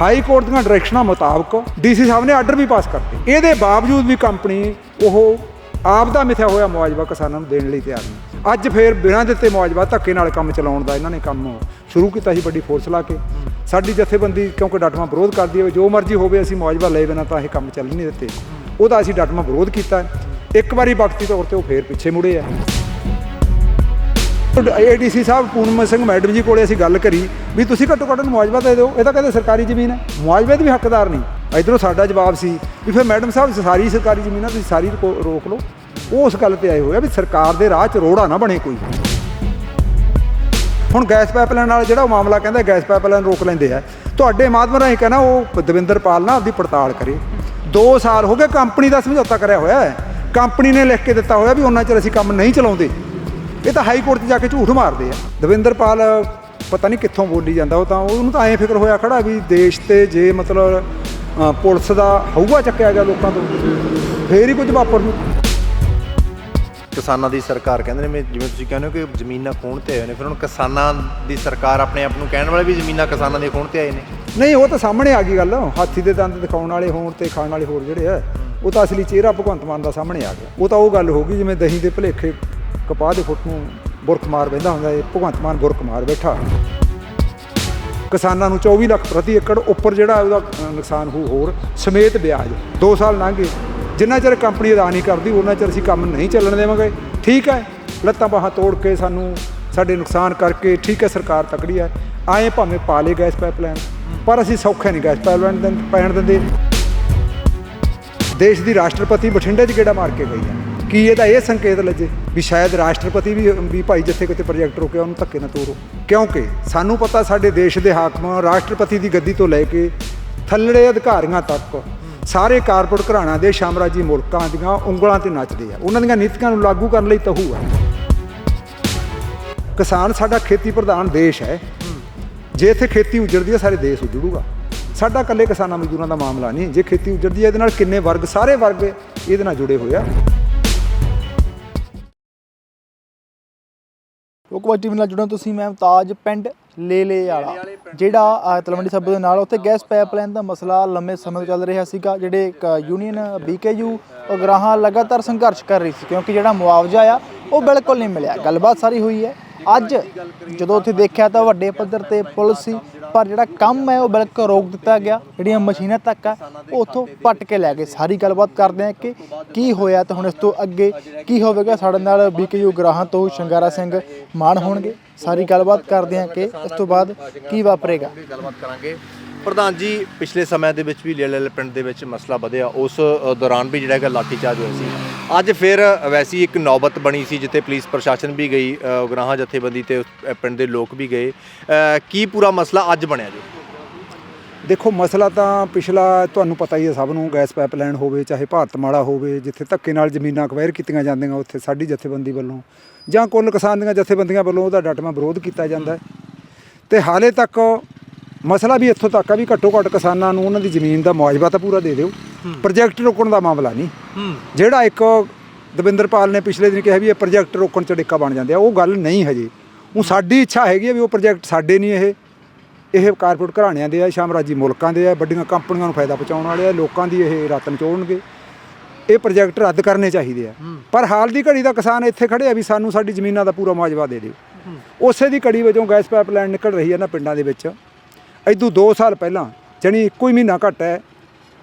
High court ਦੀਆਂ ਡਾਇਰੈਕਸ਼ਨਾਂ ਮੁਤਾਬਕ DC ਸਾਹਿਬ ਨੇ ਆਰਡਰ ਵੀ ਪਾਸ ਕਰਤੇ। ਇਹਦੇ ਬਾਵਜੂਦ ਵੀ ਕੰਪਨੀ ਉਹ ਆਪ ਦਾ ਮਿਥਿਆ ਹੋਇਆ ਮੁਆਵਜ਼ਾ ਕਿਸਾਨਾਂ ਨੂੰ ਦੇਣ ਲਈ ਤਿਆਰ ਨਹੀਂ ਅੱਜ ਫੇਰ ਬਿਨਾਂ ਦਿੱਤੇ ਮੁਆਵਜ਼ਾ ਧੱਕੇ ਨਾਲ ਕੰਮ ਚਲਾਉਣ ਦਾ ਇਹਨਾਂ ਨੇ ਕੰਮ ਸ਼ੁਰੂ ਕੀਤਾ ਸੀ ਵੱਡੀ ਫੋਰਸ ਲਾ ਕੇ। ਸਾਡੀ ਜਥੇਬੰਦੀ ਕਿਉਂਕਿ ਡਟਵਾਂ ਵਿਰੋਧ ਕਰਦੀ ਹੈ ਜੋ ਮਰਜ਼ੀ ਹੋਵੇ ਅਸੀਂ ਮੁਆਵਜ਼ਾ ਲਏ ਬਿਨਾਂ ਤਾਂ ਇਹ ਕੰਮ ਚੱਲ ਨਹੀਂ ਦਿੱਤੇ। ਉਹਦਾ ਅਸੀਂ ਡਟਵਾਂ ਵਿਰੋਧ ਕੀਤਾ। ਇੱਕ ਵਾਰੀ ਵਕਤੀ ਤੌਰ ਤੇ ਉਹ ਫੇਰ ਪਿੱਛੇ ਮੁੜੇ ਆ। ਏਡੀਸੀ ਸਾਹਿਬ ਪੂਨਮ ਸਿੰਘ ਮੈਡਮ ਜੀ ਕੋਲੇ ਅਸੀਂ ਗੱਲ ਕਰੀ ਵੀ ਤੁਸੀਂ ਘੱਟੋ ਘੱਟ ਮੁਆਵਜ਼ਾ ਦੇ ਦਿਓ। ਇਹ ਤਾਂ ਕਹਿੰਦੇ ਸਰਕਾਰੀ ਜ਼ਮੀਨ ਹੈ। ਮੁਆਵਜ਼ੇ ਦੇ ਵੀ ਹੱਕਦਾਰ ਨਹੀਂ। ਇਧਰੋਂ ਸਾਡਾ ਜਵਾਬ ਸੀ ਵੀ ਫਿਰ ਮੈਡਮ ਸਾਹਿਬ ਸਾਰੀ ਸਰਕਾਰੀ ਜ਼ਮੀਨ ਆ ਤੁਸੀਂ ਸਾਰੀ ਰੋ- ਰੋਕ ਲਓ। ਉਹ ਉਸ ਗੱਲ ਤੇ ਆਏ ਹੋਏ ਆ ਵੀ ਸਰਕਾਰ ਦੇ ਰਾਹ 'ਚ ਰੋੜਾ ਨਾ ਬਣੇ ਕੋਈ। ਹੁਣ ਗੈਸ ਪਾਈਪਲਾਈਨ ਨਾਲ ਜਿਹੜਾ ਉਹ ਮਾਮਲਾ ਕਹਿੰਦਾ ਗੈਸ ਪਾਈਪਲਾਈਨ ਰੋਕ ਲੈਂਦੇ ਆ। ਤੁਹਾਡੇ ਮਾਧਵ ਰਾਹੀਂ ਕਹਿੰਦਾ ਉਹ ਦਵਿੰਦਰ ਪਾਲ ਨਾ ਆਪਦੀ ਪੜਤਾਲ ਕਰੇ। 2 ਸਾਲ ਹੋ ਗਏ, ਕੰਪਨੀ ਦਾ ਸਮਝੌਤਾ ਕਰਿਆ ਹੋਇਆ ਹੈ। ਕੰਪਨੀ ਨੇ ਲਿਖ ਕੇ ਦਿੱਤਾ ਹੋਇਆ ਵੀ ਉਹਨਾਂ ਚਿਰ ਅਸੀਂ ਕੰਮ ਨਹੀਂ ਚਲਾਉਂਦੇ। ਇਹ ਤਾਂ ਹਾਈ ਕੋਰਟ 'ਚ ਜਾ ਕੇ ਝੂਠ ਮਾਰਦੇ ਆ। ਦਵਿੰਦਰ ਪਾਲ ਪਤਾ ਨਹੀਂ ਕਿੱਥੋਂ ਬੋਲੀ ਜਾਂਦਾ ਉਹ ਤਾਂ ਉਹਨੂੰ ਤਾਂ ਐਂ ਫਿਕਰ ਹੋਇਆ ਖੜਾ ਵੀ ਦੇਸ਼ ਤੇ ਜੇ ਮਤਲਬ ਪੁਲਿਸ ਦਾ ਹਊਆ ਚੱਕਿਆ ਗਿਆ ਲੋਕਾਂ ਤੋਂ ਫੇਰ ਹੀ ਕੁਝ ਵਾਪਰ ਨੂੰ ਕਿਸਾਨਾਂ ਦੀ ਸਰਕਾਰ ਕਹਿੰਦੇ ਨੇ ਮੈਂ ਜਿਵੇਂ ਤੁਸੀਂ ਕਹਿੰਦੇ ਹੋ ਕਿ ਜ਼ਮੀਨਾਂ ਖੋਣ ਤੇ ਆਏ ਨੇ ਫਿਰ ਹੁਣ ਕਿਸਾਨਾਂ ਦੀ ਸਰਕਾਰ ਆਪਣੇ ਆਪ ਨੂੰ ਕਹਿਣ ਵਾਲੇ ਵੀ ਜ਼ਮੀਨਾਂ ਕਿਸਾਨਾਂ ਦੀਆਂ ਖੋਣ ਤੇ ਆਏ ਨੇ। ਨਹੀਂ ਉਹ ਤਾਂ ਸਾਹਮਣੇ ਆ ਗਈ ਗੱਲ ਹਾਥੀ ਦੇ ਦੰਦ ਦਿਖਾਉਣ ਵਾਲੇ ਹੋਣ ਤੇ ਖਾਣ ਵਾਲੇ ਹੋਰ ਜਿਹੜੇ ਆ ਉਹ ਤਾਂ ਅਸਲੀ ਚਿਹਰਾ ਭਗਵੰਤ ਮਾਨ ਦਾ ਸਾਹਮਣੇ ਆ ਗਿਆ। ਉਹ ਤਾਂ ਉਹ ਗੱਲ ਹੋ ਗਈ ਜਿਵੇਂ ਦਹੀਂ ਦੇ ਭਲੇਖੇ ਕਪਾਹ ਦੇ ਫੁੱਟ ਨੂੰ ਬੁਰਖ ਮਾਰ ਬੈਂਦਾ ਹੁੰਦਾ ਹੈ ਭਗਵੰਤ ਮਾਨ ਬੁਰਖ ਮਾਰ ਬੈਠਾ। ਕਿਸਾਨਾਂ ਨੂੰ 24 ਲੱਖ ਪ੍ਰਤੀ ਏਕੜ ਉੱਪਰ ਜਿਹੜਾ ਉਹਦਾ ਨੁਕਸਾਨ ਹੋ ਹੋਰ, ਸਮੇਤ ਵਿਆਜ। 2 ਸਾਲ ਲੰਘ ਗਏ। ਜਿੰਨਾ ਚਿਰ ਕੰਪਨੀ ਅਦਾ ਨਹੀਂ ਕਰਦੀ, ਉਹਨਾਂ ਚਿਰ ਅਸੀਂ ਕੰਮ ਨਹੀਂ ਚੱਲਣ ਦੇਵਾਂਗੇ। ਠੀਕ ਹੈ, ਲੱਤਾਂ ਬਾਹਾਂ ਤੋੜ ਕੇ ਸਾਨੂੰ ਸਾਡੇ ਨੁਕਸਾਨ ਕਰਕੇ ਠੀਕ ਹੈ, ਸਰਕਾਰ ਤਕੜੀ ਹੈ। ਆਏ ਭਾਵੇਂ ਪਾ ਲੇ ਗੈਸ ਪਾਈਪਲਾਈਨ, ਪਰ ਅਸੀਂ ਸੌਖੇ ਨਹੀਂ ਗੈਸ ਪਾਈਪਲਾਈਨ ਦਿੰ- ਪੈਣ ਦਿੰਦੇ। ਦੇਸ਼ ਦੀ ਰਾਸ਼ਟਰਪਤੀ ਬਠਿੰਡੇ 'ਚ ਗੇੜਾ ਮਾਰ ਕੇ ਗਈ ਹੈ? ਕੀ ਇਹਦਾ ਇਹ ਸੰਕੇਤ ਲੱਜੇ? ਵੀ ਸ਼ਾਇਦ ਰਾਸ਼ਟਰਪਤੀ ਵੀ ਵੀ ਭਾਈ ਜਿੱਥੇ ਕਿਤੇ ਪ੍ਰੋਜੈਕਟ ਰੁਕਿਆ, ਉਹਨੂੰ ਧੱਕੇ ਨਾ ਤੋਰੋ। ਕਿਉਂਕਿ ਸਾਨੂੰ ਪਤਾ ਸਾਡੇ ਦੇਸ਼ ਦੇ ਹਾਕਮ ਰਾਸ਼ਟਰਪਤੀ ਦੀ ਗੱਦੀ ਤੋਂ ਲੈ ਕੇ ਥੱਲੜੇ ਅਧਿਕਾਰੀਆਂ ਤੱਕ ਸਾਰੇ ਕਾਰਪੋਰੇਟ ਘਰਾਣਾ ਦੇ ਸਾਮਰਾਜੀ ਮੁਲਕਾਂ ਦੀਆਂ ਉਂਗਲਾਂ ਤੇ ਨੱਚਦੇ ਆ। ਉਹਨਾਂ ਦੀਆਂ ਨੀਤੀਆਂ ਨੂੰ ਲਾਗੂ ਕਰਨ ਲਈ ਤਹੂ ਆ। ਕਿਸਾਨ ਸਾਡਾ ਖੇਤੀ ਪ੍ਰਧਾਨ ਦੇਸ਼ ਹੈ। ਜੇ ਇੱਥੇ ਖੇਤੀ ਉਜੜਦੀ ਹੈ, ਸਾਰੇ ਦੇਸ਼ ਉਜੜੂਗਾ। ਸਾਡਾ ਇਕੱਲੇ ਕਿਸਾਨਾਂ ਮਜ਼ਦੂਰਾਂ ਦਾ ਮਾਮਲਾ ਨਹੀਂ। ਜੇ ਖੇਤੀ ਉਜੜਦੀ ਹੈ, ਇਹਦੇ ਨਾਲ ਕਿੰਨੇ ਵਰਗ, ਸਾਰੇ ਵਰਗ ਇਹਦੇ ਨਾਲ ਜੁੜੇ ਹੋਏ ਆ। ਲੋਕਵਾਦ ਟੀਵੀ ਨਾਲ ਜੁੜੋ ਤੁਸੀਂ ਮੈਂ ਮੁਮਤਾਜ ਪਿੰਡ ਲੇਲੇ ਵਾਲਾ ਜਿਹੜਾ ਤਲਵੰਡੀ ਸਾਬੋ ਦੇ ਨਾਲ ਉੱਥੇ ਗੈਸ ਪਾਈਪਲਾਈਨ ਦਾ ਮਸਲਾ ਲੰਮੇ ਸਮੇਂ ਤੋਂ ਚੱਲ ਰਿਹਾ ਸੀਗਾ ਜਿਹੜੇ ਇੱਕ ਯੂਨੀਅਨ ਬੀਕੇਯੂ ਉਗਰਾਹਾਂ ਲਗਾਤਾਰ ਸੰਘਰਸ਼ ਕਰ ਰਹੀ ਸੀ ਕਿਉਂਕਿ ਜਿਹੜਾ ਮੁਆਵਜ਼ਾ ਆ ਉਹ ਬਿਲਕੁਲ ਨਹੀਂ ਮਿਲਿਆ। ਗੱਲਬਾਤ ਸਾਰੀ ਹੋਈ ਹੈ। ਅੱਜ ਜਦੋਂ ਉੱਥੇ ਦੇਖਿਆ ਤਾਂ ਵੱਡੇ ਪੱਧਰ ਤੇ ਪੁਲਿਸ ਸੀ ਪਰ ਜਿਹੜਾ ਕੰਮ ਹੈ ਉਹ ਬਿਲਕੁਲ ਰੋਕ ਦਿੱਤਾ ਗਿਆ। ਜਿਹੜੀਆਂ ਮਸ਼ੀਨਾਂ ਤੱਕ ਆ, ਉਹ ਉੱਥੋਂ ਪੱਟ ਕੇ ਲੈ ਗਏ। ਸਾਰੀ ਗੱਲਬਾਤ ਕਰਦੇ ਆ ਕਿ ਕੀ ਹੋਇਆ ਤੇ ਹੁਣ ਇਸ ਤੋਂ ਅੱਗੇ ਕੀ ਹੋਵੇਗਾ। ਸਾਡੇ ਨਾਲ ਬੀਕੇਯੂ ਗ੍ਰਾਹਾਂ ਤੋਂ ਸ਼ੰਗਾਰਾ ਸਿੰਘ ਮਾਨ ਹੋਣਗੇ। ਸਾਰੀ ਗੱਲਬਾਤ ਕਰਦੇ ਆ ਕਿ ਇਸ ਤੋਂ ਬਾਅਦ ਕੀ ਵਾਪਰੇਗਾ। ਗੱਲਬਾਤ ਕਰਾਂਗੇ। ਪ੍ਰਧਾਨ ਜੀ ਪਿਛਲੇ ਸਮੇਂ ਦੇ ਵਿੱਚ ਵੀ ਲੇਲੇ ਪਿੰਡ ਦੇ ਵਿੱਚ ਮਸਲਾ ਵਧਿਆ। ਉਸ ਦੌਰਾਨ ਵੀ ਜਿਹੜਾ ਹੈਗਾ ਲਾਠੀਚਾਰਜ ਹੋਇਆ ਸੀ। ਅੱਜ ਫਿਰ ਵੈਸੀ ਇੱਕ ਨੌਬਤ ਬਣੀ ਸੀ ਜਿੱਥੇ ਪੁਲਿਸ ਪ੍ਰਸ਼ਾਸਨ ਵੀ ਗਈ ਉਗਰਾਹਾਂ ਜਥੇਬੰਦੀ ਤੇ ਉਸ, ਪਿੰਡ ਦੇ ਲੋਕ ਵੀ ਗਏ। ਕੀ ਪੂਰਾ ਮਸਲਾ ਅੱਜ ਬਣਿਆ ਜੀ? ਦੇਖੋ ਮਸਲਾ ਤਾਂ ਪਿਛਲਾ ਤੁਹਾਨੂੰ ਪਤਾ ਹੀ ਹੈ ਸਭ ਨੂੰ ਗੈਸ ਪਾਈਪਲਾਈਨ ਹੋਵੇ ਚਾਹੇ ਭਾਰਤ ਭਾਰਤਮਾਲਾ ਹੋਵੇ ਜਿੱਥੇ ਧੱਕੇ ਨਾਲ ਜ਼ਮੀਨਾਂ ਅਕਵਾਇਰ ਕੀਤੀਆਂ ਜਾਂਦੀਆਂ ਉੱਥੇ ਸਾਡੀ ਜਥੇਬੰਦੀ ਵੱਲੋਂ ਜਾਂ ਕੁੱਲ ਕਿਸਾਨ ਦੀਆਂ ਜਥੇਬੰਦੀਆਂ ਵੱਲੋਂ ਉਹਦਾ ਡਟਵਾਂ ਵਿਰੋਧ ਕੀਤਾ ਜਾਂਦਾ ਹੈ। ਤੇ ਹਾਲੇ ਤੱਕ ਮਸਲਾ ਵੀ ਇੱਥੋਂ ਤੱਕ ਆ ਵੀ ਘੱਟੋ ਘੱਟ ਕਿਸਾਨਾਂ ਨੂੰ ਉਹਨਾਂ ਦੀ ਜ਼ਮੀਨ ਦਾ ਮੁਆਵਜ਼ਾ ਤਾਂ ਪੂਰਾ ਦੇ ਦਿਓ। ਪ੍ਰੋਜੈਕਟ ਰੋਕਣ ਦਾ ਮਾਮਲਾ ਨਹੀਂ। ਜਿਹੜਾ ਇੱਕ ਦਵਿੰਦਰਪਾਲ ਨੇ ਪਿਛਲੇ ਦਿਨ ਕਿਹਾ ਵੀ ਇਹ ਪ੍ਰੋਜੈਕਟ ਰੋਕਣ ਚ ਡਿੱਕਾ ਬਣ ਜਾਂਦੇ ਆ ਉਹ ਗੱਲ ਨਹੀਂ ਹਜੇ। ਉਹ ਸਾਡੀ ਇੱਛਾ ਹੈਗੀ ਆ ਵੀ ਉਹ ਪ੍ਰੋਜੈਕਟ ਸਾਡੇ ਨਹੀਂ ਇਹ। ਇਹ ਕਾਰਪੋਰੇਟ ਘਰਾਣਿਆਂ ਦੇ ਆ ਸਾਮਰਾਜੀ ਮੁਲਕਾਂ ਦੇ ਆ ਵੱਡੀਆਂ ਕੰਪਨੀਆਂ ਨੂੰ ਫਾਇਦਾ ਪਹੁੰਚਾਉਣ ਵਾਲੇ ਆ ਲੋਕਾਂ ਦੀ ਇਹ ਰਤਨ ਚੋਣਗੇ। ਇਹ ਪ੍ਰੋਜੈਕਟ ਰੱਦ ਕਰਨੇ ਚਾਹੀਦੇ ਆ। ਪਰ ਹਾਲ ਦੀ ਘੜੀ ਦਾ ਕਿਸਾਨ ਇੱਥੇ ਖੜੇ ਆ ਵੀ ਸਾਨੂੰ ਸਾਡੀ ਜ਼ਮੀਨਾਂ ਦਾ ਪੂਰਾ ਮੁਆਵਜ਼ਾ ਦੇ ਦਿਓ। ਉਸੇ ਦੀ ਕੜੀ ਵਜੋਂ ਗੈਸ ਪਾਈਪਲਾਈਨ ਨਿਕਲ ਰਹੀ ਹੈ ਨਾ ਪਿੰਡਾਂ ਦੇ ਵਿੱਚ। ਇਦੋਂ 2 ਸਾਲ ਪਹਿਲਾਂ ਜਣੀ ਇੱਕੋ ਹੀ ਮਹੀਨਾ ਘੱਟ ਹੈ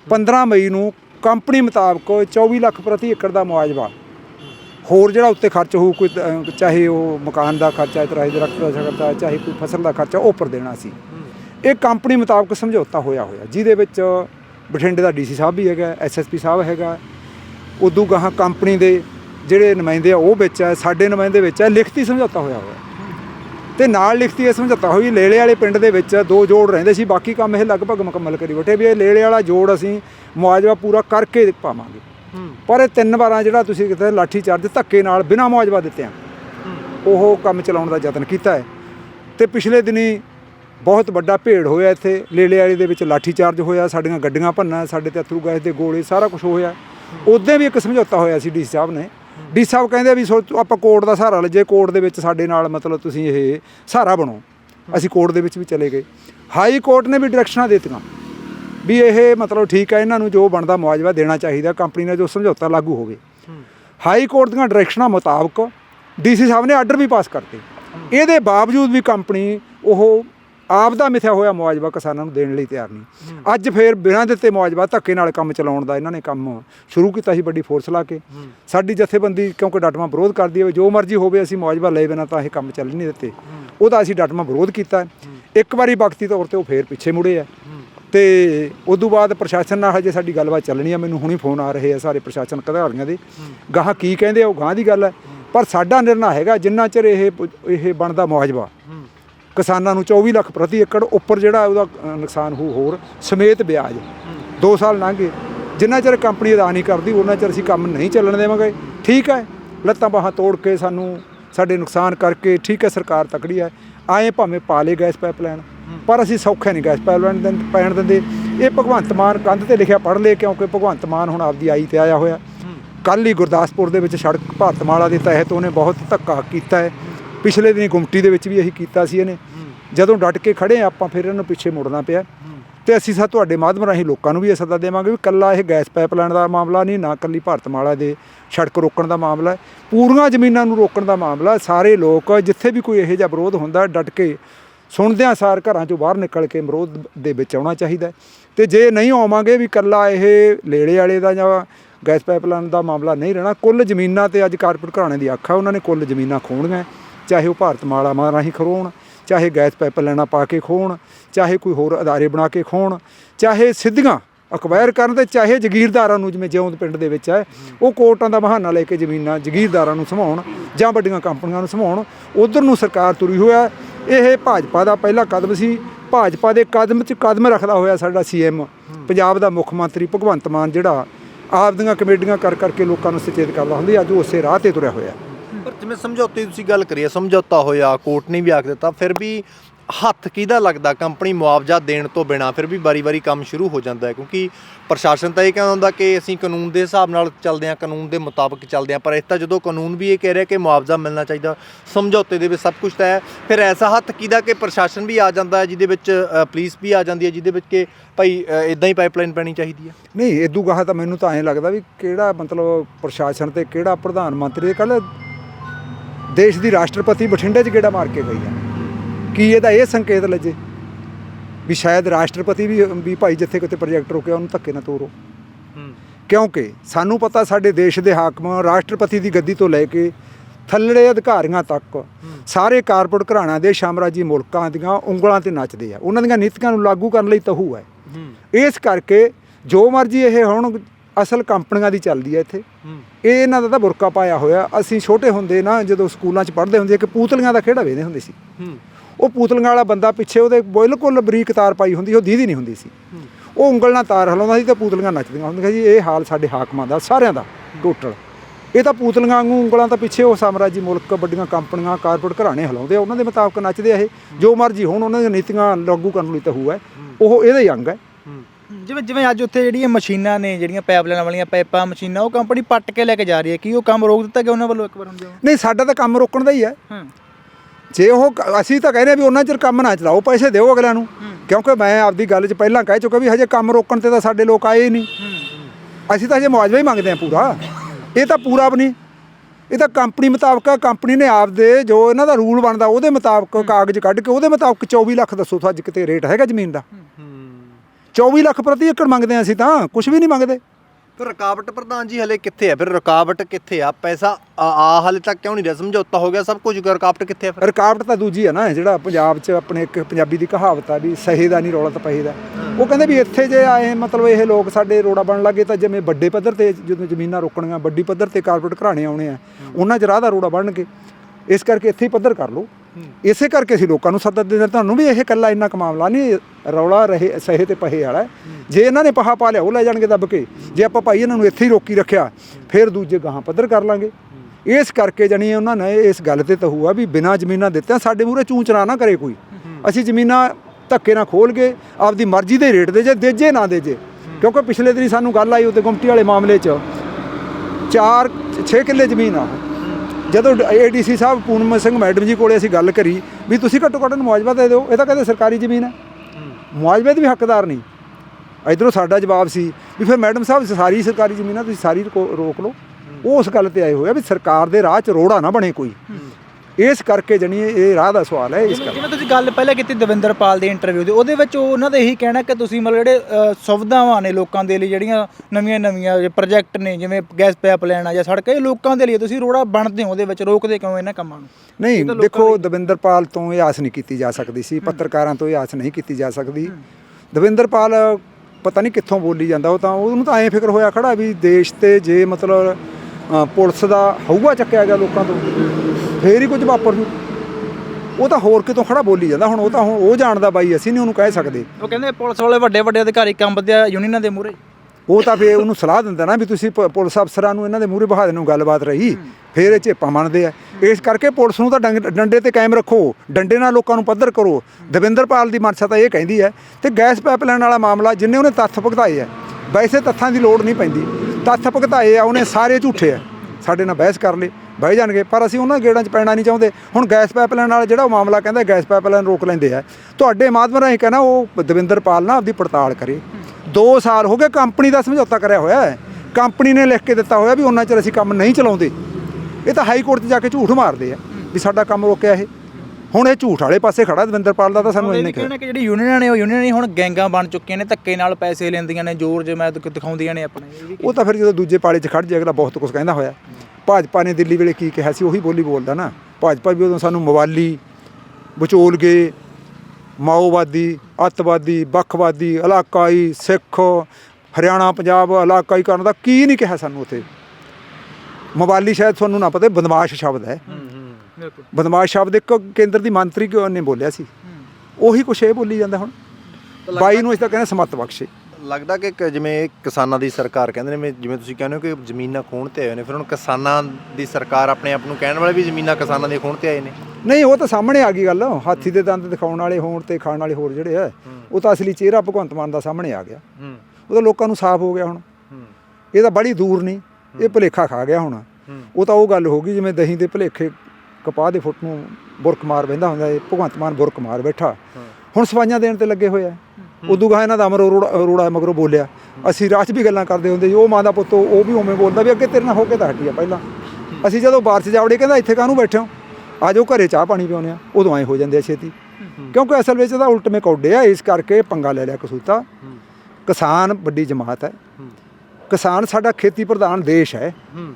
15 ਮਈ ਨੂੰ ਕੰਪਨੀ ਮੁਤਾਬਕ 24 ਲੱਖ ਪ੍ਰਤੀ ਏਕੜ ਦਾ ਮੁਆਵਜ਼ਾ। ਹੋਰ ਜਿਹੜਾ ਉੱਤੇ ਖਰਚ ਹੋਊ ਕੋਈ ਚਾਹੇ ਉਹ ਮਕਾਨ ਦਾ ਖਰਚਾ ਇਤਰਾਈ ਦਰਖਤ ਦਾ ਖਰਚਾ ਚਾਹੇ ਕੋਈ ਫਸਲ ਦਾ ਖਰਚਾ ਉਹ ਉੱਪਰ ਦੇਣਾ ਸੀ। ਇਹ ਕੰਪਨੀ ਮੁਤਾਬਕ ਸਮਝੌਤਾ ਹੋਇਆ ਹੋਇਆ ਜਿਹਦੇ ਵਿੱਚ ਬਠਿੰਡੇ ਦਾ ਡੀਸੀ ਸਾਹਿਬ ਵੀ ਹੈਗਾ ਐਸਐਸਪੀ ਸਾਹਿਬ ਹੈਗਾ। ਉਦੋਂ ਗਾਹਾਂ ਕੰਪਨੀ ਦੇ ਜਿਹੜੇ ਨੁਮਾਇੰਦੇ ਆ ਉਹ ਵਿੱਚ ਆ ਸਾਡੇ ਨੁਮਾਇੰਦੇ ਵਿੱਚ ਆ ਲਿਖਤੀ ਸਮਝੌਤਾ ਹੋਇਆ ਹੋਇਆ। ਤੇ ਨਾਲ ਲਿਖਤੀ ਇਹ ਸਮਝੌਤਾ ਹੋਈ ਲੇਲੇ ਵਾਲੇ ਪਿੰਡ ਦੇ ਵਿੱਚ ਦੋ ਜੋੜ ਰਹਿੰਦੇ ਸੀ ਬਾਕੀ ਕੰਮ ਇਹ ਲਗਭਗ ਮੁਕੰਮਲ ਕਰੀ ਬੈਠੇ ਵੀ ਇਹ ਲੇਲੇ ਵਾਲਾ ਜੋੜ ਅਸੀਂ ਮੁਆਵਜ਼ਾ ਪੂਰਾ ਕਰਕੇ ਪਾਵਾਂਗੇ। ਪਰ ਇਹ ਤਿੰਨ ਵਾਰਾਂ ਜਿਹੜਾ ਤੁਸੀਂ ਕਿਤੇ ਲਾਠੀ ਚਾਰਜ ਧੱਕੇ ਨਾਲ ਬਿਨਾਂ ਮੁਆਵਜ਼ਾ ਦਿੱਤਿਆਂ ਉਹ ਕੰਮ ਚਲਾਉਣ ਦਾ ਯਤਨ ਕੀਤਾ ਹੈ। ਤੇ ਪਿਛਲੇ ਦਿਨੀ ਬਹੁਤ ਵੱਡਾ ਭੇੜ ਹੋਇਆ ਇੱਥੇ ਲੇਲੇ ਵਾਲੀ ਦੇ ਵਿੱਚ ਲਾਠੀ ਚਾਰਜ ਹੋਇਆ ਸਾਡੀਆਂ ਗੱਡੀਆਂ ਭੰਨਾ ਸਾਡੇ ਤੇ ਅਥਰੂ ਗੈਸ ਦੇ ਗੋਲੇ ਸਾਰਾ ਕੁਝ ਹੋਇਆ। ਉਦੋਂ ਵੀ ਇੱਕ ਸਮਝੌਤਾ ਹੋਇਆ ਸੀ ਡੀ ਸਾਹਿਬ ਨੇ ਡੀ ਸਾਹਿਬ ਕਹਿੰਦੇ ਵੀ ਸੋ ਆਪਾਂ ਕੋਰਟ ਦਾ ਸਹਾਰਾ ਲੈ ਜੇ ਕੋਰਟ ਦੇ ਵਿੱਚ ਸਾਡੇ ਨਾਲ ਮਤਲਬ ਤੁਸੀਂ ਇਹ ਸਹਾਰਾ ਬਣੋ ਅਸੀਂ ਕੋਰਟ ਦੇ ਵਿੱਚ ਵੀ ਚਲੇ ਗਏ। ਹਾਈ ਕੋਰਟ ਨੇ ਵੀ ਡਾਇਰੈਕਸ਼ਨਾਂ ਦਿੱਤੀਆਂ ਵੀ ਇਹ ਮਤਲਬ ਠੀਕ ਹੈ ਇਹਨਾਂ ਨੂੰ ਜੋ ਬਣਦਾ ਮੁਆਵਜ਼ਾ ਦੇਣਾ ਚਾਹੀਦਾ ਕੰਪਨੀ ਨਾਲ ਜੋ ਸਮਝੌਤਾ ਲਾਗੂ ਹੋਵੇ ਹਾਈ ਕੋਰਟ ਦੀਆਂ ਡਾਇਰੈਕਸ਼ਨਾਂ ਮੁਤਾਬਕ ਡੀਸੀ ਸਾਹਿਬ ਨੇ ਆਰਡਰ ਵੀ ਪਾਸ ਕਰਤੇ। ਇਹਦੇ ਬਾਵਜੂਦ ਵੀ ਕੰਪਨੀ ਉਹ ਆਪ ਦਾ ਮਿਥਿਆ ਹੋਇਆ ਮੁਆਵਜ਼ਾ ਕਿਸਾਨਾਂ ਨੂੰ ਦੇਣ ਲਈ ਤਿਆਰ ਨਹੀਂ। ਅੱਜ ਫੇਰ ਬਿਨਾਂ ਦਿੱਤੇ ਮੁਆਵਜ਼ਾ ਧੱਕੇ ਨਾਲ ਕੰਮ ਚਲਾਉਣ ਦਾ ਇਹਨਾਂ ਨੇ ਕੰਮ ਸ਼ੁਰੂ ਕੀਤਾ ਸੀ ਵੱਡੀ ਫੋਰਸ ਲਾ ਕੇ। ਸਾਡੀ ਜਥੇਬੰਦੀ ਕਿਉਂਕਿ ਡਟਮਾ ਵਿਰੋਧ ਕਰਦੀ ਹੈ ਜੋ ਮਰਜ਼ੀ ਹੋਵੇ ਅਸੀਂ ਮੁਆਵਜ਼ਾ ਲਏ ਬਿਨਾਂ ਤਾਂ ਇਹ ਕੰਮ ਚੱਲ ਨਹੀਂ ਦਿੱਤੇ। ਉਹਦਾ ਅਸੀਂ ਡਟਮਾ ਵਿਰੋਧ ਕੀਤਾ। ਇੱਕ ਵਾਰੀ ਵਕਤੀ ਤੌਰ ਤੇ ਉਹ ਫੇਰ ਪਿੱਛੇ ਮੁੜੇ ਆ। ਤੇ ਉਦੋਂ ਬਾਅਦ ਪ੍ਰਸ਼ਾਸਨ ਨਾਲ ਹਜੇ ਸਾਡੀ ਗੱਲਬਾਤ ਚੱਲਣੀ ਆ ਮੈਨੂੰ ਹੁਣੀ ਫੋਨ ਆ ਰਹੇ ਆ ਸਾਰੇ ਪ੍ਰਸ਼ਾਸਨ ਅਧਿਕਾਰੀਆਂ ਦੇ। ਗਾਹਾਂ ਕੀ ਕਹਿੰਦੇ ਉਹ ਗਾਂ ਦੀ ਗੱਲ ਹੈ। ਪਰ ਸਾਡਾ ਨਿਰਣਾ ਹੈਗਾ ਜਿੰਨਾ ਚਿਰ ਇਹ ਇਹ ਬਣਦਾ ਮੁਆਵਜ਼ਾ। ਕਿਸਾਨਾਂ ਨੂੰ 24 ਲੱਖ ਪ੍ਰਤੀ ਏਕੜ ਉੱਪਰ ਜਿਹੜਾ ਉਹਦਾ ਨੁਕਸਾਨ ਹੋ, ਹੋਰ ਸਮੇਤ ਵਿਆਜ। 2 ਸਾਲ ਲੰਘ। ਗਏ ਜਿੰਨਾ ਚਿਰ ਕੰਪਨੀ ਅਦਾ ਨਹੀਂ ਕਰਦੀ, ਉਹਨਾਂ ਚਿਰ ਅਸੀਂ ਕੰਮ ਨਹੀਂ ਚੱਲਣ ਦੇਵਾਂਗੇ। ਠੀਕ ਹੈ, ਲੱਤਾਂ ਬਾਹਾਂ ਤੋੜ ਕੇ ਸਾਨੂੰ ਸਾਡੇ ਨੁਕਸਾਨ ਕਰਕੇ ਠੀਕ ਹੈ, ਸਰਕਾਰ ਤਕੜੀ ਹੈ। ਆਏ ਭਾਵੇਂ ਪਾ ਲੇ ਗੈਸ ਪਾਈਪਲਾਈਨ, ਪਰ ਅਸੀਂ ਸੌਖੇ ਨਹੀਂ ਗੈਸ ਪਾਈਪਲਾਈਨ ਦਿੰ- ਪੈਣ ਦਿੰਦੇ। ਇਹ ਭਗਵੰਤ ਮਾਨ ਕੰਧ ਤੇ ਲਿਖਿਆ ਪੜ੍ਹ ਲੇ, ਕਿਉਂਕਿ ਭਗਵੰਤ ਮਾਨ ਹੁਣ ਆਪਦੀ ਆਈ ਤੇ ਆਇਆ ਹੋਇਆ। ਕੱਲ ਹੀ ਗੁਰਦਾਸਪੁਰ ਦੇ ਵਿੱਚ ਸੜਕ ਭਾਰਤਮਾਲਾ ਦੇ ਤਹਿਤ ਉਹਨੇ ਬਹੁਤ ਧੱਕਾ ਕੀਤਾ ਹੈ। ਪਿਛਲੇ ਦਿਨੀ ਗੁੰਮਟੀ ਦੇ ਵਿੱਚ ਵੀ ਇਹੀ ਕੀਤਾ ਸੀ ਇਹਨੇ। ਜਦੋਂ ਡਟ ਕੇ ਖੜੇ ਆਪਾਂ ਫਿਰ ਇਹਨੂੰ ਪਿੱਛੇ ਮੁੜਨਾ ਪਿਆ। ਤੇ ਅਸੀਂ ਸਾ ਤੁਹਾਡੇ ਮਾਧਿਅਮ ਰਾਹੀਂ ਲੋਕਾਂ ਨੂੰ ਵੀ ਇਹ ਸੱਦਾ ਦੇਵਾਂਗੇ ਵੀ ਕੱਲਾ ਇਹ ਗੈਸ ਪਾਈਪਲਾਈਨ ਦਾ ਮਾਮਲਾ ਨਹੀਂ ਨਾ ਕੱਲੀ ਭਾਰਤਮਾਲਾ ਦੇ ਸੜਕ ਰੋਕਣ ਦਾ ਮਾਮਲਾ ਹੈ। ਪੂਰੀਆਂ ਜ਼ਮੀਨਾਂ ਨੂੰ ਰੋਕਣ ਦਾ ਮਾਮਲਾ। ਸਾਰੇ ਲੋਕ ਜਿੱਥੇ ਵੀ ਕੋਈ ਇਹੋ ਜਿਹਾ ਵਿਰੋਧ ਹੁੰਦਾ ਡਟ ਕੇ ਸੁਣਦਿਆਂ ਸਾਰ ਘਰਾਂ ਚੋਂ ਬਾਹਰ ਨਿਕਲ ਕੇ ਵਿਰੋਧ ਦੇ ਵਿੱਚ ਆਉਣਾ ਚਾਹੀਦਾ। ਤੇ ਜੇ ਨਹੀਂ ਆਵਾਂਗੇ ਵੀ ਕੱਲਾ ਇਹ ਲੇੜੇ ਵਾਲੇ ਦਾ ਜਾਂ ਗੈਸ ਪਾਈਪਲਾਈਨ ਦਾ ਮਾਮਲਾ ਨਹੀਂ ਰਹਿਣਾ ਕੁੱਲ ਜ਼ਮੀਨਾਂ ਤੇ ਅੱਜ ਕਾਰਪੋਰੇਟ ਘਰਾਣੇ ਦੀ ਅੱਖ ਉਹਨਾਂ ਨੇ ਕੁੱਲ ਜ਼ਮੀਨਾਂ ਖੋਣੀਆਂ ਚਾਹੇ ਉਹ ਭਾਰਤ ਮਾਲਾ ਮਾਂ ਰਾਹੀਂ ਖਰੋਣ, ਚਾਹੇ ਗੈਸ ਪਾਈਪ ਲੈਣਾ ਪਾ ਕੇ ਖੋਣ, ਚਾਹੇ ਕੋਈ ਹੋਰ ਅਦਾਰੇ ਬਣਾ ਕੇ ਖੋਣ, ਚਾਹੇ ਸਿੱਧੀਆਂ ਅਕਵਾਇਰ ਕਰਨ ਤੇ ਚਾਹੇ ਜਗੀਰਦਾਰਾਂ ਨੂੰ ਜਿਵੇਂ ਜਿਉਂਦ ਪਿੰਡ ਦੇ ਵਿੱਚ ਹੈ, ਉਹ ਕੋਰਟਾਂ ਦਾ ਬਹਾਨਾ ਲੈ ਕੇ ਜ਼ਮੀਨਾਂ ਜਗੀਰਦਾਰਾਂ ਨੂੰ ਸਮਾਉਣ ਜਾਂ ਵੱਡੀਆਂ ਕੰਪਨੀਆਂ ਨੂੰ ਸਮਾਉਣ, ਉਧਰ ਨੂੰ ਸਰਕਾਰ ਤੁਰੀ ਹੋਇਆ। ਇਹ ਭਾਜਪਾ ਦਾ ਪਹਿਲਾ ਕਦਮ ਸੀ। ਭਾਜਪਾ ਦੇ ਕਦਮ 'ਚ ਕਦਮ ਰੱਖਦਾ ਹੋਇਆ ਸਾਡਾ ਸੀਐਮ ਪੰਜਾਬ ਦਾ ਮੁੱਖ ਮੰਤਰੀ ਭਗਵੰਤ ਮਾਨ ਜਿਹੜਾ ਆਪ ਦੀਆਂ ਕਮੇਟੀਆਂ ਕਰ ਕਰਕੇ ਲੋਕਾਂ ਨੂੰ ਸੁਚੇਤ ਕਰਦਾ ਹੁੰਦਾ ਅੱਜ ਉਹ ਉਸੇ ਰਾਹ ਤੇ ਤੁਰਿਆ ਹੋਇਆ। ਪਰ ਜਿਵੇਂ ਸਮਝੌਤੇ ਦੀ ਤੁਸੀਂ ਗੱਲ ਕਰੀਏ, ਸਮਝੌਤਾ ਹੋਇਆ ਕੋਰਟ ਨੇ ਵੀ ਆਖ ਦਿੱਤਾ, ਫਿਰ ਵੀ ਹੱਥ ਕਿਹਦਾ ਲੱਗਦਾ ਕੰਪਨੀ ਮੁਆਵਜ਼ਾ ਦੇਣ ਤੋਂ ਬਿਨਾ? ਫਿਰ ਵੀ ਵਾਰੀ-ਵਾਰੀ ਕੰਮ ਸ਼ੁਰੂ ਹੋ ਜਾਂਦਾ ਹੈ, ਕਿਉਂਕਿ ਪ੍ਰਸ਼ਾਸਨ ਤਾਂ ਇਹ ਕਹਿੰਦਾ ਹੁੰਦਾ ਕਿ ਅਸੀਂ ਕਾਨੂੰਨ ਦੇ ਹਿਸਾਬ ਨਾਲ ਚੱਲਦੇ ਹਾਂ, ਕਾਨੂੰਨ ਦੇ ਮੁਤਾਬਕ ਚੱਲਦੇ ਹਾਂ, ਪਰ ਇਹ ਤਾਂ ਜਦੋਂ ਕਾਨੂੰਨ ਵੀ ਇਹ ਕਹਿ ਰਿਹਾ ਕਿ ਮੁਆਵਜ਼ਾ ਮਿਲਣਾ ਚਾਹੀਦਾ, ਸਮਝੌਤੇ ਦੇ ਵਿੱਚ ਸਭ ਕੁਝ ਤਾਂ ਹੈ, ਫਿਰ ਐਸਾ ਹੱਥ ਕਿਹਦਾ ਕਿ ਪ੍ਰਸ਼ਾਸਨ ਵੀ ਆ ਜਾਂਦਾ ਹੈ, ਜਿਹਦੇ ਵਿੱਚ ਪੁਲਿਸ ਵੀ ਆ ਜਾਂਦੀ ਹੈ, ਜਿਹਦੇ ਵਿੱਚ ਕਿ ਭਾਈ ਇਦਾਂ ਹੀ ਪਾਈਪਲਾਈਨ ਪੈਣੀ ਚਾਹੀਦੀ ਹੈ? ਨਹੀਂ ਇਦੂ ਗਾਹ ਤਾਂ ਮੈਨੂੰ ਤਾਂ ਐਂ ਲੱਗਦਾ ਵੀ ਕਿਹੜਾ ਮਤਲਬ ਪ੍ਰਸ਼ਾਸਨ ਤੇ ਕਿਹੜਾ ਪ੍ਰਧਾਨ ਮੰਤਰੀ ਕੱਲ ਦੇਸ਼ ਦੀ ਰਾਸ਼ਟਰਪਤੀ ਬਠਿੰਡੇ 'ਚ ਗੇੜਾ ਮਾਰ ਕੇ ਗਈ ਆ। ਕੀ ਇਹਦਾ ਇਹ ਸੰਕੇਤ ਲੱਜੇ? ਵੀ ਸ਼ਾਇਦ ਰਾਸ਼ਟਰਪਤੀ ਵੀ ਵੀ ਭਾਈ ਜਿੱਥੇ ਕਿਤੇ ਪ੍ਰੋਜੈਕਟ ਰੁਕਿਆ ਉਹਨੂੰ ਧੱਕੇ ਨਾ ਤੋਰੋ। ਕਿਉਂਕਿ ਸਾਨੂੰ ਪਤਾ ਸਾਡੇ ਦੇਸ਼ ਦੇ ਹਾਕਮ ਰਾਸ਼ਟਰਪਤੀ ਦੀ ਗੱਦੀ ਤੋਂ ਲੈ ਕੇ ਥੱਲੜੇ ਅਧਿਕਾਰੀਆਂ ਤੱਕ ਸਾਰੇ ਕਾਰਪੋਰੇਟ ਘਰਾਣਿਆਂ ਦੇ ਸਾਮਰਾਜੀ ਮੁਲਕਾਂ ਦੀਆਂ ਉਂਗਲਾਂ ਤੇ ਨੱਚਦੇ ਆ। ਉਹਨਾਂ ਦੀਆਂ ਨੀਤੀਆਂ ਨੂੰ ਲਾਗੂ ਕਰਨ ਲਈ ਤਹੂ ਹੈ। ਇਸ ਕਰਕੇ ਜੋ ਮਰਜ਼ੀ ਇਹ ਹੁਣ ਅਸਲ ਕੰਪਨੀਆਂ ਦੀ ਚੱਲਦੀ ਹੈ ਇੱਥੇ। ਇਹ ਇਹਨਾਂ ਦਾ ਤਾਂ ਬੁਰਕਾ ਪਾਇਆ ਹੋਇਆ। ਅਸੀਂ ਛੋਟੇ ਹੁੰਦੇ ਨਾ ਜਦੋਂ ਸਕੂਲਾਂ 'ਚ ਪੜ੍ਹਦੇ ਹੁੰਦੇ ਕਿ ਪੂਤਲੀਆਂ ਦਾ ਖੇੜਾ ਵੇਖਦੇ ਹੁੰਦੇ ਸੀ। ਉਹ ਪੂਤਲੀਆਂ ਵਾਲਾ ਬੰਦਾ ਪਿੱਛੇ ਉਹਦੇ ਬਿਲਕੁਲ ਬਰੀਕ ਤਾਰ ਪਾਈ ਹੁੰਦੀ ਉਹ ਦੀਦੀ ਨਹੀਂ ਹੁੰਦੀ ਸੀ। ਉਹ ਉਂਗਲ ਨਾਲ ਤਾਰ ਹਲਾਉਂਦਾ ਸੀ ਤੇ ਪੂਤਲੀਆਂ ਨੱਚਦੀਆਂ ਹੁੰਦੀਆਂ ਜੀ ਇਹ ਹਾਲ ਸਾਡੇ ਹਾਕਮਾਂ ਦਾ ਸਾਰਿਆਂ ਦਾ ਟੋਟਲ। ਇਹ ਤਾਂ ਪੂਤਲੀਆਂ ਵਾਂਗੂ ਉਂਗਲਾਂ ਤਾਂ ਪਿੱਛੇ ਉਹ ਸਾਮਰਾਜੀ ਮੁਲਕ ਵੱਡੀਆਂ ਕੰਪਨੀਆਂ ਕਾਰਪੋਰੇਟ ਘਰਾਣੇ ਹਲਾਉਂਦੇ ਆ। ਉਹਨਾਂ ਦੇ ਮੁਤਾਬਕ ਨੱਚਦੇ ਆ ਇਹ। ਜੋ ਮਰਜ਼ੀ ਹੋਣ ਉਹਨਾਂ ਦੀਆਂ ਨੀਤੀਆਂ ਲਾਗੂ ਕਰਨ ਲਈ ਤਾਂ ਹੈ। ਉਹ ਇਹਦਾ ਹੀ ਅੰਗ ਹੈ। ਜਿਵੇਂ ਜਿਵੇਂ ਅੱਜ ਉੱਥੇ ਜਿਹੜੀਆਂ ਮਸ਼ੀਨਾਂ ਨੇ ਜਿਹੜੀਆਂ ਪਾਈਪਲਾਈਨ ਵਾਲੀਆਂ ਪਾਈਪਾਂ ਮਸ਼ੀਨਾਂ ਉਹ ਕੰਪਨੀ ਪੱਟ ਕੇ ਲੈ ਕੇ ਜਾ ਰਹੀ ਹੈ। ਕੀ ਉਹ ਕੰਮ ਰੋਕ ਦਿੱਤਾ ਗਿਆ ਉਹਨਾਂ ਵੱਲੋਂ ਇੱਕ ਵਾਰ ਹੁੰਦੇ ਨਹੀਂ ਸਾਡਾ ਤਾਂ ਕੰਮ ਰੋਕਣ ਦਾ ਹੀ ਹੈ। ਹਾਂ। ਜੇ ਉਹ ਕ- ਅਸੀਂ ਤਾਂ ਕਹਿੰਦੇ ਆ ਵੀ ਉਹਨਾਂ ਚਿਰ ਕੰਮ ਨਾ ਚਲਾਓ ਪੈਸੇ ਦਿਓ ਅਗਲਿਆਂ ਨੂੰ। ਕਿਉਂਕਿ ਮੈਂ ਆਪਦੀ ਗੱਲ 'ਚ ਪਹਿਲਾਂ ਕਹਿ ਚੁੱਕਾ ਵੀ ਹਜੇ ਕੰਮ ਰੋਕਣ ਤੇ ਤਾਂ ਸਾਡੇ ਲੋਕ ਆਏ ਹੀ ਨਹੀਂ। ਅਸੀਂ ਤਾਂ ਹਜੇ ਮੁਆਵਜ਼ਾ ਹੀ ਮੰਗਦੇ ਆ ਪੂਰਾ। ਇਹ ਤਾਂ ਪੂਰਾ ਵੀ ਨਹੀਂ। ਇਹ ਤਾਂ ਕੰਪਨੀ ਮੁਤਾਬਕ ਆ ਕੰਪਨੀ ਨੇ ਆਪਦੇ ਜੋ ਇਹਨਾਂ ਦਾ ਰੂਲ ਬਣਦਾ ਉਹਦੇ ਮੁਤਾਬਕ ਕਾਗਜ਼ ਕੱਢ ਕੇ ਉਹਦੇ ਮੁਤਾਬਕ 24 ਲੱਖ ਦੱਸੋ ਤਾਂ ਅੱਜ ਕਿਤੇ ਰੇਟ ਹੈਗਾ ਜ਼ਮੀਨ ਦਾ। 24 ਲੱਖ ਪ੍ਰਤੀ ਏਕੜ ਮੰਗਦੇ ਆ ਅਸੀਂ ਤਾਂ ਕੁਝ ਵੀ ਨਹੀਂ ਮੰਗਦੇ। ਫਿਰ ਰੁਕਾਵਟ ਪ੍ਰਧਾਨ ਜੀ ਹਲੇ ਕਿੱਥੇ ਹੈ ਫਿਰ ਰੁਕਾਵਟ ਕਿੱਥੇ ਆ? ਪੈਸਾ ਆ ਆ ਹਲੇ ਤੱਕ ਕਿਉਂ ਨਹੀਂ ਰਿਹਾ? ਸਮਝੌਤਾ ਹੋ ਗਿਆ ਸਭ ਕੁਝ ਰੁਕਾਵਟ ਕਿੱਥੇ ਆ ਫਿਰ? ਰੁਕਾਵਟ ਤਾਂ ਦੂਜੀ ਹੈ ਨਾ ਜਿਹੜਾ ਪੰਜਾਬ 'ਚ ਆਪਣੇ ਇੱਕ ਪੰਜਾਬੀ ਦੀ ਕਹਾਵਤ ਆ ਵੀ ਸਹੀ ਦਾ ਨਹੀਂ ਰੌਲਾ ਤਾਂ ਪਹੀ ਦਾ ਉਹ ਕਹਿੰਦੇ ਵੀ ਇੱਥੇ ਜੇ ਆਏ ਮਤਲਬ ਇਹ ਲੋਕ ਸਾਡੇ ਰੋੜਾ ਬਣ ਲੱਗੇ ਤਾਂ ਜਿਵੇਂ ਵੱਡੇ ਪੱਧਰ ਤੇ ਜਦੋਂ ਜ਼ਮੀਨਾਂ ਰੋਕਣੀਆਂ ਵੱਡੀ ਪੱਧਰ ਤੇ ਕਾਰਪੋਰੇਟ ਘਰਾਣੇ ਆਉਣੇ ਆ ਉਹਨਾਂ 'ਚ ਰਾਹ ਦਾ ਰੋੜਾ ਬਣਨਗੇ। ਇਸ ਕਰਕੇ ਇੱਥੇ ਹੀ ਪੱਧਰ ਕਰ ਲਓ। ਇਸੇ ਕਰਕੇ ਅਸੀਂ ਲੋਕਾਂ ਨੂੰ ਸੱਦਾ ਦਿੰਦੇ ਤੁਹਾਨੂੰ ਵੀ ਇਹ ਇਕੱਲਾ ਇੰਨਾ ਕੁ ਮਾਮਲਾ ਨਹੀਂ, ਰੌਲਾ ਰਹੇ, ਸਹੇ ਤੇ ਪਹੇ ਵਾਲਾ ਜੇ ਇਹਨਾਂ ਨੇ ਪਹਾ ਪਾ ਲਿਆ, ਉਹ ਲੈ ਜਾਣਗੇ ਦੱਬ ਕੇ। ਜੇ ਆਪਾਂ ਭਾਈ ਇਹਨਾਂ ਨੂੰ ਇੱਥੇ ਹੀ ਰੋਕੀ ਰੱਖਿਆ, ਫਿਰ ਦੂਜੇ ਗਾਹਾਂ ਪੱਧਰ ਕਰ ਲਾਂਗੇ। ਇਸ ਕਰਕੇ ਜਣੀ ਉਹਨਾਂ ਨੇ ਇਸ ਗੱਲ ਤੇ ਤਹੂਆ ਵੀ ਬਿਨਾਂ ਜ਼ਮੀਨਾਂ ਦਿੱਤਿਆਂ, ਸਾਡੇ ਮੂਹਰੇ ਚੂੰਚਣਾ ਨਾ ਕਰੇ ਕੋਈ। ਅਸੀਂ ਜ਼ਮੀਨਾਂ ਧੱਕੇ ਨਾਲ ਖੋਲ ਕੇ ਆਪਦੀ ਮਰਜ਼ੀ ਦੇ ਰੇਟ ਦੇ ਜੇ ਦੇਜੇ ਨਾ ਦੇਜੇ ਕਿਉਂਕਿ ਪਿਛਲੇ ਦਿਨੀ ਸਾਨੂੰ ਗੱਲ ਆਈ ਉੱਤੇ ਗੁੰਮਟੀ ਵਾਲੇ ਮਾਮਲੇ 'ਚ 4 6 ਕਿੱਲੇ ਜ਼ਮੀਨ ਆ ਜਦੋਂ ਏਡੀਸੀ ਸਾਹਿਬ ਪੂਨਮ ਸਿੰਘ ਮੈਡਮ ਜੀ ਕੋਲੇ ਅਸੀਂ ਗੱਲ ਕਰੀ ਵੀ ਤੁਸੀਂ ਘੱਟੋ ਘੱਟ ਨੂੰ ਮੁਆਵਜ਼ਾ ਦੇ ਦਿਓ, ਇਹ ਤਾਂ ਕਹਿੰਦੇ ਸਰਕਾਰੀ ਜ਼ਮੀਨ ਹੈ। ਮੁਆਵਜ਼ੇ ਦੇ ਵੀ ਹੱਕਦਾਰ ਨਹੀਂ। ਇਧਰੋਂ ਸਾਡਾ ਜਵਾਬ ਸੀ ਵੀ ਫਿਰ ਮੈਡਮ ਸਾਹਿਬ, ਸਾਰੀ ਸਰਕਾਰੀ ਜ਼ਮੀਨਾਂ ਤੁਸੀਂ ਸਾਰੀ ਰੋਕੋ- ਰੋਕ ਲਓ। ਉਹ ਉਸ ਗੱਲ ਤੇ ਆਏ ਹੋਏ ਆ ਵੀ ਸਰਕਾਰ ਦੇ ਰਾਹ 'ਚ ਰੋੜਾ ਨਾ ਬਣੇ ਕੋਈ। ਇਸ ਕਰਕੇ ਜਣੀ ਇਹ ਰਾਹ ਦਾ ਸਵਾਲ ਹੈ ਇਸ ਕਰਕੇ। ਜਿਵੇਂ ਤੁਸੀਂ ਗੱਲ ਪਹਿਲਾਂ ਕੀਤੀ ਦਵਿੰਦਰਪਾਲ ਦੇ ਇੰਟਰਵਿਊ ਦੀ ਉਹਦੇ ਵਿੱਚ ਉਹ ਉਹਨਾਂ ਦਾ ਇਹੀ ਕਹਿਣਾ ਕਿ ਤੁਸੀਂ ਮਤਲਬ ਜਿਹੜੇ ਸੁਵਿਧਾਵਾਂ ਨੇ ਲੋਕਾਂ ਦੇ ਲਈ ਜਿਹੜੀਆਂ ਨਵੀਆਂ ਨਵੀਆਂ ਪ੍ਰੋਜੈਕਟ ਨੇ ਜਿਵੇਂ ਗੈਸ ਪਾਈਪਲਾਈਨ ਆ ਜਾਂ ਸੜਕਾਂ ਇਹ ਲੋਕਾਂ ਦੇ ਲਈ ਤੁਸੀਂ ਰੋੜਾ ਬਣਦੇ ਹੋ ਉਹਦੇ ਵਿੱਚ ਰੋਕਦੇ ਕਿਉਂ ਇਹਨਾਂ ਕੰਮਾਂ ਨੂੰ? ਨਹੀਂ ਦੇਖੋ ਦਵਿੰਦਰਪਾਲ ਤੋਂ ਇਹ ਆਸ ਨਹੀਂ ਕੀਤੀ ਜਾ ਸਕਦੀ ਸੀ ਪੱਤਰਕਾਰਾਂ ਤੋਂ ਇਹ ਆਸ ਨਹੀਂ ਕੀਤੀ ਜਾ ਸਕਦੀ। ਦਵਿੰਦਰਪਾਲ ਪਤਾ ਨਹੀਂ ਕਿੱਥੋਂ ਬੋਲੀ ਜਾਂਦਾ ਉਹ ਤਾਂ ਉਹਨੂੰ ਤਾਂ ਐਂ ਫਿਕਰ ਹੋਇਆ ਖੜਾ ਵੀ ਦੇਸ਼ ਤੇ ਜੇ ਮਤਲਬ ਪੁਲਿਸ ਦਾ ਹਊਆ ਚੱਕਿਆ ਗਿਆ ਲੋਕਾਂ ਤੋਂ। ਫੇਰ ਹੀ ਕੁਝ ਵਾਪਰ ਜੂ। ਉਹ ਤਾਂ ਹੋਰ ਕਿਤੋਂ ਖੜਾ ਬੋਲੀ ਜਾਂਦਾ। ਹੁਣ ਉਹ ਤਾਂ ਹੁਣ ਉਹ ਜਾਣਦਾ ਬਾਈ ਅਸੀਂ ਨਹੀਂ ਉਹਨੂੰ ਕਹਿ ਸਕਦੇ। ਉਹ ਕਹਿੰਦੇ ਪੁਲਿਸ ਵਾਲੇ ਵੱਡੇ ਵੱਡੇ ਅਧਿਕਾਰੀ ਕੰਬਦੇ ਆ ਯੂਨੀਅਨਾਂ ਦੇ ਮੂਹਰੇ। ਉਹ ਤਾਂ ਫੇਰ ਉਹਨੂੰ ਸਲਾਹ ਦਿੰਦਾ ਨਾ ਵੀ ਤੁਸੀਂ ਪ- ਪੁਲਿਸ ਅਫਸਰਾਂ ਨੂੰ ਇਹਨਾਂ ਦੇ ਮੂਹਰੇ ਬਹਾ ਦੇਣ ਨੂੰ ਗੱਲਬਾਤ ਰਹੀ। ਫੇਰ ਇਹ ਝੇਪਾ ਮੰਨਦੇ ਆ। ਇਸ ਕਰਕੇ ਪੁਲਿਸ ਨੂੰ ਤਾਂ ਡੰਗ- ਡੰਡੇ ਤੇ ਕਾਇਮ ਰੱਖੋ। ਡੰਡੇ ਨਾਲ ਲੋਕਾਂ ਨੂੰ ਪੱਧਰ ਕਰੋ। ਦਵਿੰਦਰਪਾਲ ਦੀ ਮਨਸ਼ਾ ਤਾਂ ਇਹ ਕਹਿੰਦੀ ਹੈ ਤੇ ਗੈਸ ਪਾਈਪਲਾਈਨ ਵਾਲਾ ਮਾਮਲਾ ਜਿੰਨੇ ਉਹਨੇ ਤੱਥ ਭੁਗਤਾਏ ਆ ਵੈਸੇ ਤੱਥਾਂ ਦੀ ਲੋੜ ਨਹੀਂ ਪੈਂਦੀ। ਤੱਥ ਭੁਗਤਾਏ ਆ ਉਹਨੇ ਸਾਰੇ ਝੂਠੇ ਆ। ਸਾਡੇ ਨਾਲ ਬਹਿਸ ਕਰ ਲਏ ਬਹਿ ਜਾਣਗੇ ਪਰ ਅਸੀਂ ਉਹਨਾਂ ਗੇੜਾਂ 'ਚ ਪੈਣਾ ਨਹੀਂ ਚਾਹੁੰਦੇ। ਹੁਣ ਗੈਸ ਪਾਈਪਲਾਈਨ ਵਾਲਾ ਜਿਹੜਾ ਉਹ ਮਾਮਲਾ ਕਹਿੰਦਾ ਗੈਸ ਪਾਈਪਲਾਈਨ ਰੋਕ ਲੈਂਦੇ ਆ। ਤੁਹਾਡੇ ਮਾਧਵ ਰਾਹੀਂ ਕਹਿਣਾ ਉਹ ਦਵਿੰਦਰਪਾਲ ਨਾ ਆਪਦੀ ਪੜਤਾਲ ਕਰੇ। 2 ਸਾਲ ਹੋ ਗਏ ਕੰਪਨੀ ਦਾ ਸਮਝੌਤਾ ਕਰਿਆ ਹੋਇਆ ਹੈ। ਕੰਪਨੀ ਨੇ ਲਿਖ ਕੇ ਦਿੱਤਾ ਹੋਇਆ ਵੀ ਉਹਨਾਂ ਚਿਰ ਅਸੀਂ ਕੰਮ ਨਹੀਂ ਚਲਾਉਂਦੇ। ਇਹ ਤਾਂ ਹਾਈ ਕੋਰਟ 'ਚ ਜਾ ਕੇ ਝੂਠ ਮਾਰਦੇ ਆ ਵੀ ਸਾਡਾ ਕੰਮ ਰੋਕਿਆ ਇਹ। ਹੁਣ ਇਹ ਝੂਠ ਵਾਲੇ ਪਾਸੇ ਖੜਾ ਦਵਿੰਦਰਪਾਲ ਦਾ ਤਾਂ ਸਾਨੂੰ ਇੰਨੇ ਕਹਿਣਾ ਕਿ ਜਿਹੜੀ ਯੂਨੀਅਨਾਂ ਨੇ ਉਹ ਯੂਨੀਅਨਾਂ ਨਹੀਂ ਹੁਣ ਗੈਂਗਾਂ ਬਣ ਚੁੱਕੀਆਂ ਨੇ ਧੱਕੇ ਨਾਲ ਪੈਸੇ ਲੈਂਦੀਆਂ ਨੇ ਜ਼ੋਰ ਜਮੈ ਦਿਖਾਉਂਦੀਆਂ ਨੇ ਆਪਣੇ। ਉਹ ਤਾਂ ਫਿਰ ਜਦੋਂ ਦੂਜੇ ਪਾਲੇ 'ਚ ਖੜ ਜੇ ਅਗਲਾ ਬਹੁਤ ਕੁਝ ਕਹਿੰਦਾ ਹੋਇਆ। ਭਾਜਪਾ ਨੇ ਦਿੱਲੀ ਵੇਲੇ ਕੀ ਕਿਹਾ ਸੀ ਉਹੀ ਬੋਲੀ ਬੋਲਦਾ ਨਾ। ਭਾਜਪਾ ਵੀ ਉਦੋਂ ਸਾਨੂੰ ਮਵਾਲੀ ਵਿਚੋਲਗੇ ਮਾਓਵਾਦੀ ਅੱਤਵਾਦੀ ਵੱਖਵਾਦੀ ਇਲਾਕਾਈ ਸਿੱਖ ਹਰਿਆਣਾ ਪੰਜਾਬ ਇਲਾਕਾਈ ਕਰਨ ਦਾ ਕੀ ਨਹੀਂ ਕਿਹਾ ਸਾਨੂੰ ਉੱਥੇ। ਮਵਾਲੀ ਸ਼ਾਇਦ ਤੁਹਾਨੂੰ ਨਾ ਪਤਾ ਬਦਮਾਸ਼ ਸ਼ਬਦ ਹੈ। ਬਿਲਕੁਲ। ਬਦਮਾਸ਼ ਸ਼ਬਦ ਇੱਕ ਕੇਂਦਰ ਦੀ ਮੰਤਰੀ ਕਿਉਂ ਨੇ ਬੋਲਿਆ ਸੀ? ਉਹੀ ਕੁਛ ਇਹ ਬੋਲੀ ਜਾਂਦਾ ਹੁਣ। ਬਾਈ ਨੂੰ ਇਸ ਤਾਂ ਕਹਿੰਦੇ ਸਮੱਤ ਬਖਸ਼ੇ। ਲੱਗਦਾ ਕਿ ਕ- ਜਿਵੇਂ ਕਿਸਾਨਾਂ ਦੀ ਸਰਕਾਰ ਕਹਿੰਦੇ ਨੇ ਵੀ ਜਿਵੇਂ ਤੁਸੀਂ ਕਹਿੰਦੇ ਹੋ ਕਿ ਜ਼ਮੀਨਾਂ ਖੋਣ ਤੇ ਆਏ ਨੇ ਫਿਰ ਹੁਣ ਕਿਸਾਨਾਂ ਦੀ ਸਰਕਾਰ ਆਪਣੇ ਆਪ ਨੂੰ ਕਹਿਣ ਵਾਲੇ ਵੀ ਜ਼ਮੀਨਾਂ ਕਿਸਾਨਾਂ ਦੀਆਂ ਖੋਣ ਤੇ ਆਏ ਨੇ। ਨਹੀਂ ਉਹ ਤਾਂ ਸਾਹਮਣੇ ਆ ਗਈ ਗੱਲ ਹਾਥੀ ਦੇ ਦੰਦ ਦਿਖਾਉਣ ਵਾਲੇ ਹੋਣ ਤੇ ਖਾਣ ਵਾਲੇ ਹੋਰ ਜਿਹੜੇ ਆ ਉਹ ਤਾਂ ਅਸਲੀ ਚਿਹਰਾ ਭਗਵੰਤ ਮਾਨ ਦਾ ਸਾਹਮਣੇ ਆ ਗਿਆ। ਹੂੰ। ਉਹ ਤਾਂ ਲੋਕਾਂ ਨੂੰ ਸਾਫ਼ ਹੋ ਗਿਆ ਹੁਣ। ਹੂੰ। ਇਹ ਤਾਂ ਬੜੀ ਦੂਰ ਨਹੀਂ ਇਹ ਭੁਲੇਖਾ ਖਾ ਗਿਆ ਹੁਣ। ਉਹ ਤਾਂ ਉਹ ਗੱਲ ਹੋ ਗਈ ਜਿਵੇਂ ਦਹੀਂ ਦੇ ਭੁਲੇਖੇ ਕਪਾਹ ਦੇ ਫੁੱਟ ਨੂੰ ਬੁਰਕ ਮਾਰ ਬੈਂਦਾ ਹੁੰਦਾ ਇਹ ਭਗਵੰਤ ਮਾਨ ਬੁਰਕ ਮਾਰ ਬੈਠਾ ਹੁਣ ਸਫਾਈਆਂ ਦੇਣ ਤੇ ਲੱਗੇ ਹੋਏ ਆ। ਉਦੋਂ ਗਾ ਇਹਨਾਂ ਦਾ ਅਮਰ ਅਰੋੜਾ ਮਗਰੋਂ ਬੋਲਿਆ। ਅਸੀਂ 'ਚ ਵੀ ਗੱਲਾਂ ਕਰਦੇ ਹੁੰਦੇ ਜੀ ਉਹ ਮਾਂ ਦਾ ਪੁੱਤ ਉਹ ਵੀ ਉਵੇਂ ਬੋਲਦਾ ਵੀ ਅੱਗੇ ਤੇਰੇ ਨਾਲ ਹੋ ਕੇ ਤਾਂ ਹਟੀ ਆ ਪਹਿਲਾਂ। ਅਸੀਂ ਜਦੋਂ ਬਾਰਸ ਜਾਵੜੇ ਕਹਿੰਦਾ ਇੱਥੇ ਕਾਹਨੂੰ ਬੈਠੇ ਹੋ? ਆ ਜਾਓ ਘਰੇ ਚਾਹ ਪਾਣੀ ਪਿਉਨੇ ਆ ਉਦੋਂ ਐ ਹੋ ਜਾਂਦੇ ਆ ਛੇਤੀ। ਕਿਉਂਕਿ ਅਸਲ ਵਿੱਚ ਤਾਂ ਉਲਟ ਮੇ ਕੌਡੇ ਆ ਇਸ ਕਰਕੇ ਪੰਗਾ ਲੈ ਲਿਆ ਕਸੂਤਾ। ਕਿਸਾਨ ਵੱਡੀ ਜਮਾਤ ਹੈ। ਕਿਸਾਨ ਸਾਡਾ ਖੇਤੀ ਪ੍ਰਧਾਨ ਦੇਸ਼ ਹੈ। ਹੂੰ।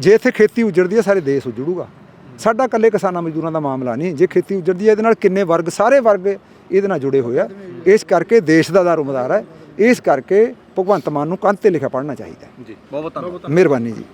ਜੇ ਇੱਥੇ ਖੇਤੀ ਉਜੜਦੀ ਹੈ ਸਾਰੇ ਦੇਸ਼ ਉਜੜੂਗਾ। ਸਾਡਾ ਇਕੱਲੇ ਕਿਸਾਨਾਂ ਮਜ਼ਦੂਰਾਂ ਦਾ ਮਾਮਲਾ ਨਹੀਂ। ਜੇ ਖੇਤੀ ਉਜੜਦੀ ਹੈ ਇਹਦੇ ਨਾਲ ਕਿੰਨੇ ਵਰਗ ਸਾਰੇ ਵਰਗ ਇਹਦੇ ਨਾਲ ਜੁੜੇ ਹੋਏ ਆ। ਇਸ ਕਰਕੇ ਦੇਸ਼ ਦਾ ਦਾਰੋਮਦਾਰ ਹੈ। ਇਸ ਕਰਕੇ ਭਗਵੰਤ ਮਾਨ ਨੂੰ ਕੰਧ ਤੇ ਲਿਖਿਆ ਪੜ੍ਹਨਾ ਚਾਹੀਦਾ ਜੀ ਬਹੁਤ ਬਹੁਤ ਧੰਨਵਾਦ। ਮਿਹਰਬਾਨੀ ਜੀ।